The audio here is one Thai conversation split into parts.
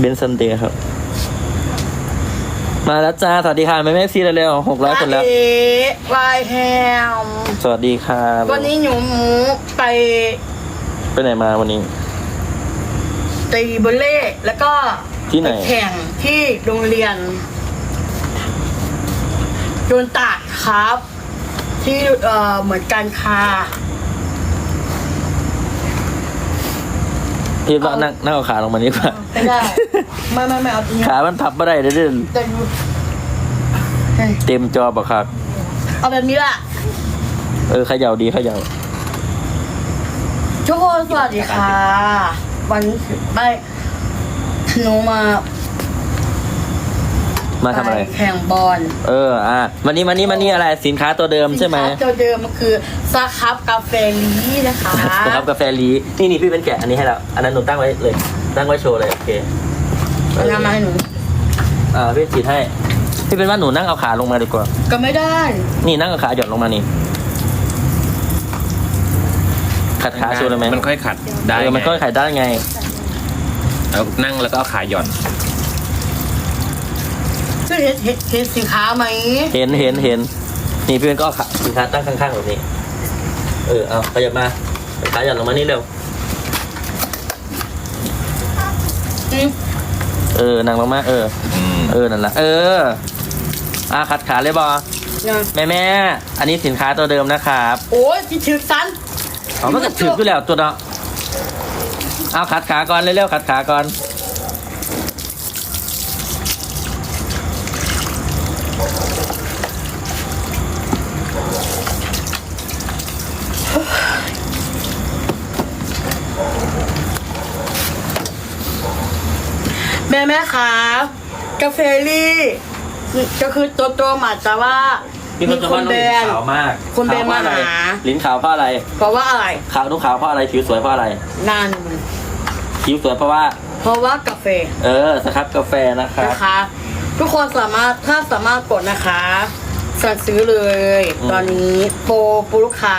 เบนซันเดย์ครับ มาแล้วจ้า สวัสดีค่ะแม่แม่ซีเร็วๆหกร้อยคนแล้วเอ๊ะวายแฮมสวัสดีค่ะวันนี้หนูหมูไปไปไหนมาวันนี้ ตีบอลเล่แล้วก็ที่ไหน ปแข่งที่โรงเรียนโดนตัดครับ ที่เอ่อเหมือนกันค่ะ พี่ว่านั่งนั่งเอาขาลงมาดีกว่าไม่ได้ ไม่ไม่ไม่เอาตรงนี้ขามันพับไม่ได้เด้อจะดูเฮ้ยเต็มจอปะครับ เอาแบบนี้ล่ะ เออเขย่าดีเขย่าทุกคนสวัสดีค่ะ วันนี้ไม่หนูมา มาทำอะไร ปแข่งบอลเออ อะวันนี้วันนี้วันนี้อะไรสินค้าตัวเดิมใช่ไหมสินค้าตัวเดิมมันคือซาครับกาแฟลีนะคะนะครับกาแฟลีนี่นี่พี่เป็นแกะอันนี้ให้แล้วอันนั้นหนูตั้งไว้เลยตั้งไว้โชว์เลยโอเคเอาน้ำมาให้หนูอ่าพี่ฉีดให้พี่เป็นว่าหนูนั่งเอาขาลงมาดีกว่า ก็ไม่ได้ นี่นั่งเอาขาหย่อนลงมานี่ขัดขาโชว์เลยไหมมันค่อยขัดได้เออมันก็ไงขายได้ไง เอานั่งแล้วก็เอาขาหย่อน ซึ่งเห็นเห็นเห็นสินค้าไหมเห็นเห็นเห็นนี่พี่เป็นก็เอาขาสินค้าตั้งข้างๆแบบนี้ เออเอาขยับมาขาหย่อนลงมานี่เร็ว อืมเออนั่งลงมาเออ อืมเออนั่นแหละเอออะขัดขาเลยบอยังแม่แม่อันนี้สินค้าตัวเดิมนะครับโอ้ยที่ถือสันเอามันก็ถืออยู่แล้วตัวเนาะเอาขัดขาก่อนเร็วๆขัดขาก่อน ม่แม่ครับกาแฟลี่ก็คือตัวตัวหมาแต่ว่าพี่คนจะว่าน้องแบลิ้นนขาวมากคนแบนขวเพระอะไรมาหาลิ้นขาวเพราะอะไร เพราะว่าอะไร ขาวนุกขาวเพราะอะไรผิวสวยเพราะอะไร นั่นผิวสวยเพราะว่า เพราะว่ากาแฟ เออสครับกาแฟนะครับนะคะ ทุกคนสามารถถ้าสามารถกดนะคะสั่งซื้อเลยอืมตอนนี้โปรโปรลูกค้า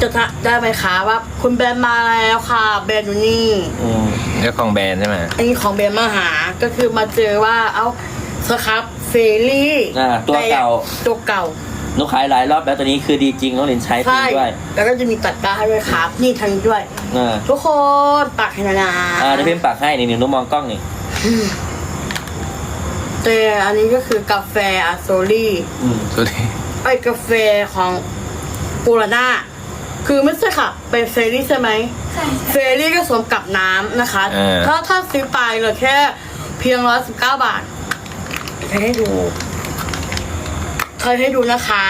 จะทะได้ไหมคะว่าคุณแบรนด์มาแล้วค่ะ แบรนด์อยู่นี่อืม เจ้าของแบรนด์ใช่ไหมอันนี้ของแบรนด์มาหา ก็คือมาเจอว่าเอ้าสครับเฟรลี่อ่าตัวเก่าตัวเก่านุกขายหลายรอบแล้วตัวนี้คือดีจริงน้องลินใช้จริใช่ งด้วยแล้วก็จะมีตัดกร้าให้ด้วยครับ นี่ทางนี้ด้วย อ่าทุกคนปักให้นานาอ่าเดี๋ยวพี่ปักให้นี่หนูมองกล้องนี่แต่อันนี้ก็คือกาแฟอาโซลี่ อืมตัวนี้ไอ้กาแฟของปูราน่า คือไม่ใช่ค่ะ เป็นเฟรรี่ใช่ไหมเฟรรี่ก็สวมกับน้ำนะคะถ้าถ้าซื้อไปเหลือแค่เพียงร้อยสิบเก้าบาทใครให้ดูใครให้ดูนะคะ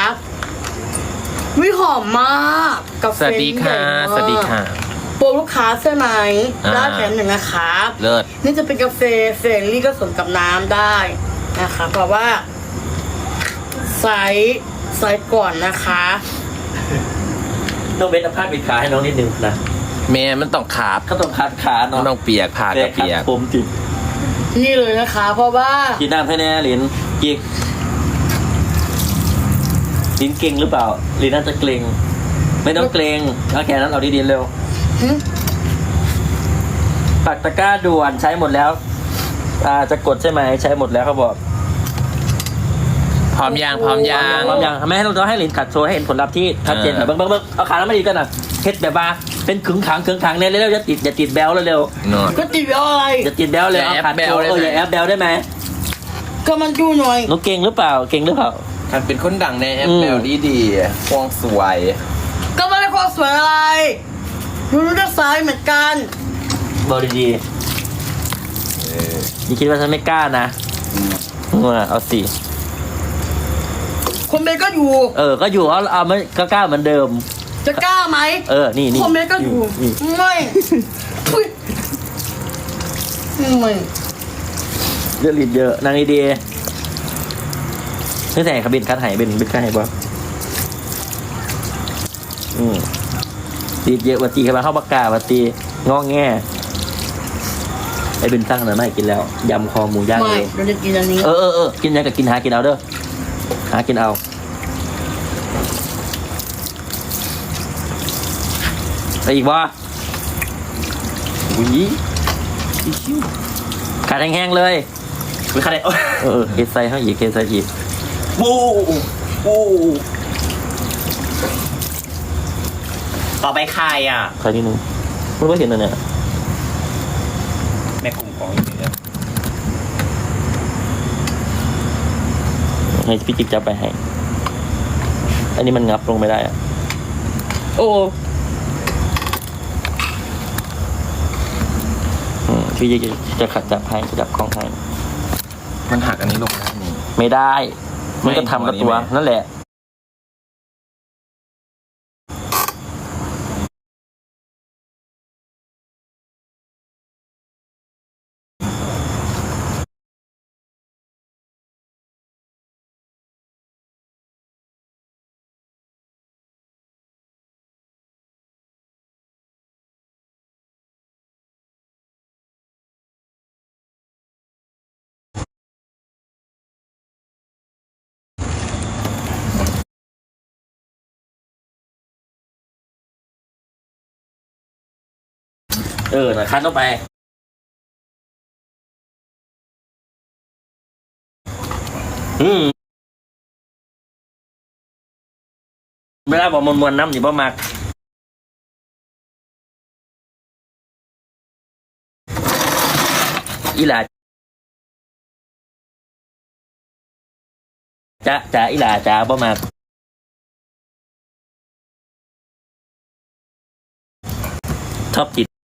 วิหอมมากกาแฟสวัสดีค่ะ ใหญ่มาก สวัสดีค่ะ โปรลูกค้าใช่ไหมอ่า ได้แถมหนึ่งนะคะเลิศ นี่จะเป็นกาแฟเฟรนลี่ก็สมกับน้ำได้นะคะเพราะว่าไซส์ไซส์ก่อนนะคะ น้องเบนเอาผ้าปิดขาให้น้องนิดนึงนะแม่มันต้องขาบก็ต้องคัดขามัเนาะนต้องเปียกผ่ากับเปียก ผมติดนี่เลยนะคะเพราะว่ากินน้ำให้แน่ลินกิกลินเก่งหรือเปล่าลินน่าจะเกรงไม่ต้องเกรงเอาแค่นั้นเอาดีๆเร็วหึปักตะกร้าด่วนใช้หมดแล้วอ่าจะกดใช่ไหมใช้หมดแล้วเขาบอก พร้อมยางพร้อมยางพร้อมยังไม่ให้เราต้องให้ลินขัดโชว์ให้เห็นผลลัพธ์ที่ชัดเจนหน่อยเอเบิ้องเบิ้งเบิ้งเอาขาแล้วมาดีกันนะเฮ็ดแบบว่าเป็นขึงขังขึงขังเนี่ยเร็วๆอย่าติดอย่าติดแบลเร็วเนอะ ก็ติดอะไรๆอย่าติดแบลเลยอย่าเอาแอปขัดแบลโชว์ได้เออไหมอย่าแอปแบลได้ไหมก็มันดูหน่อยหนูเก่งหรือเปล่าเก่งหรือเปล่ามันเป็นคนดังในแอปอืม แบลดีดีๆควงสวย ก็ไม่ได้ความสวยอะไรดูดูด้านซ้ายเหมือนกันบอกดีเออๆอย่าคิดว่าฉันไม่กล้านะว่าเอาสิ คนเมย์ก็อยู่เออ ก็อยู่เอาเอาไม่ก็กล้าเหมือนเดิม จะกล้าไหมเออ นี่นี่ คนเมย์ก็อยู่นี่ ไม่อุ๊ยไม่เยอะลิดเยอะนางดีๆนี่แต่ขบินคัดไหายเป็นเป็นคัดไหายบ่อืมลิดเยอะวัตีกันมาเข้าปากกาวัตีงอแงไอ้เป็นสร้างหน่อยไม่กินแล้วยำคอหมูย่างไม่เลยเราจะกินอันนี้เออเออเออกินยังกับกินหากินเอาเด้อ หากินเอาไปอีกว่าอุ้ยขาดแห้งๆเลยคือคะแนนโอ้ยเออเกสไซให้อีกเกสไซอีกปูปูต่อไปใครอะ ใครนิดนึงไม่รู้เห็นอันเนี่ยแม่กลุ่มของอีกหนึ่งอะ ให้พี่จิ๊บจับไปให้ อันนี้มันงับลงไม่ได้อะโอ้อืมพี่จิ๊บจะขัดจับให้จับของให้ มันหักอันนี้ลงได้นี่ไม่ได้ มันก็ไม่ทำกับตัวนี้ตัวไหมนั่นแหละ เออนะคันเข้าไป อืมเวลาบอกมวลมวลน้ำอยู่บ่มากอีหลาจ้าจ้าอีหลาจ้าบ่มากชอบจิต